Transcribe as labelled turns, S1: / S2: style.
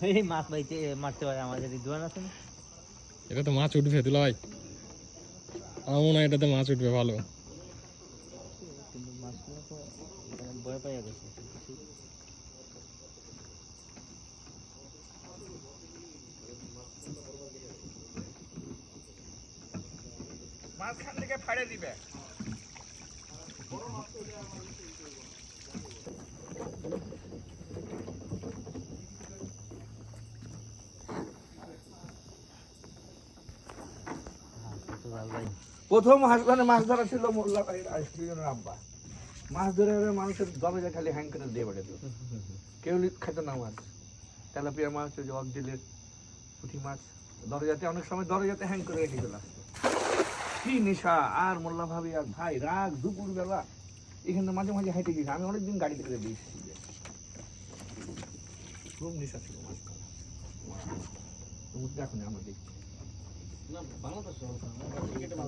S1: এই মাছ মারতে পারে আমাদের এই আছে না?
S2: এটা তো মাছ উঠবে দুলা ভাই। আমার মনে হয় এটাতে মাছ উঠবে ভালো।
S1: কিন্তু মাছগুলো তো ভয় পাইয়া গেছে।
S3: মাঝখান থেকে ফাড়ে দিবে
S1: হ্যাঁ তো ভালো ভাই
S3: প্রথম হাসপাতালে মাছ ধরা ছিল মোল্লা ভাইয়ের আইসক্রিমের আব্বা। মাছ ধরে মানুষের মানুষের দরজা খালি হ্যাং করে দিয়ে বেড়ে দিল কেউ খেত না মাছ। তেলাপিয়া মাছ ওই যে অকজিলের পুঁটি মাছ। দরজাতে অনেক সময় দরজাতে হ্যাং করে রেখে চলে আসতো। কি নেশা? আর মোল্লা ভাবি আর ভাই রাগ দুপুর বেলা এখানে মাঝে মাঝে হাইটে গেছি। আমি অনেকদিন গাড়িতে করে দিয়েছি খুব নেশা ছিল মাছ দেখো না আমরা দেখছি।
S1: এখন